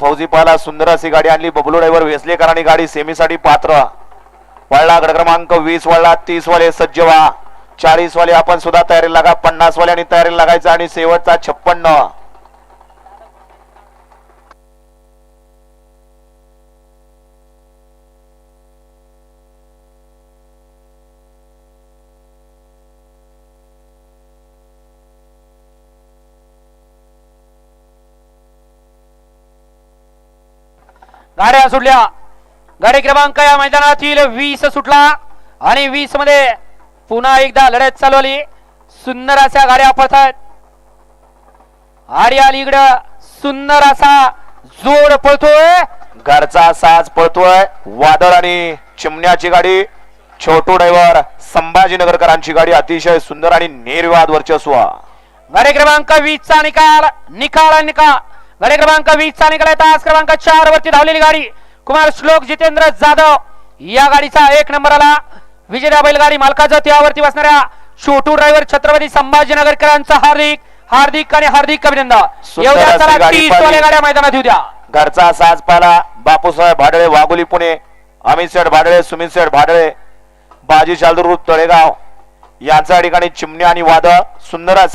फौजी पाला सुंदर अशी गाडी आणली. बबलू ड्रायव्हर वेसलेकरांनी गाडी सेमीसाठी पात्र. वळला गड क्रमांक वीस वळला तीस वाले सज्ज व्हा चाळीस वाले आपण सुद्धा तयारी लागा पन्नास वाल्यांनी तयारी लागायचं आणि शेवटचा छप्पन्न. गाड्या सुटल्या. गाडी क्रमांक या मैदानातील वीस सुटला आणि वीसमध्ये पुन्हा एकदा लढत चालवली सुंदर अशा गाड्या पळतात. आडी आली इकडं. सुंदर असा जोड पळतोय. घरचा साज पळतोय. वादळ आणि चिमण्याची गाडी. छोटू ड्रायव्हर संभाजीनगरकरांची गाडी अतिशय सुंदर आणि निर्वाद वर्चस्व. गाडी क्रमांक वीस चा निकाल. निकाल आणि निकाल. गाडी क्रमांक वीस चा आहे तास क्रमांक चार वरती धावलेली गाडी. कुमार श्लोक जितेंद्र जाधव. या गाडीचा एक नंबर आला. विजया बैलगाडी मालकाचं त्यावरती बसणाऱ्या छोटू ड्रायव्हर छत्रपती संभाजीनगरकरांचं हार्दिक हार्दिक आणि हार्दिक अभिनंदन. एवढ्या तीस गाड्या मैदानात येऊ द्या घरचा साज पाला बापूसाहेब भाडळे वाघोली पुणे. अमित शेठ भाडळे सुमित शेठ भाडळे. बाजी चालदूर तळेगाव. यांच्या ठिकाणी चिमणी आणि वादळ. सुंदर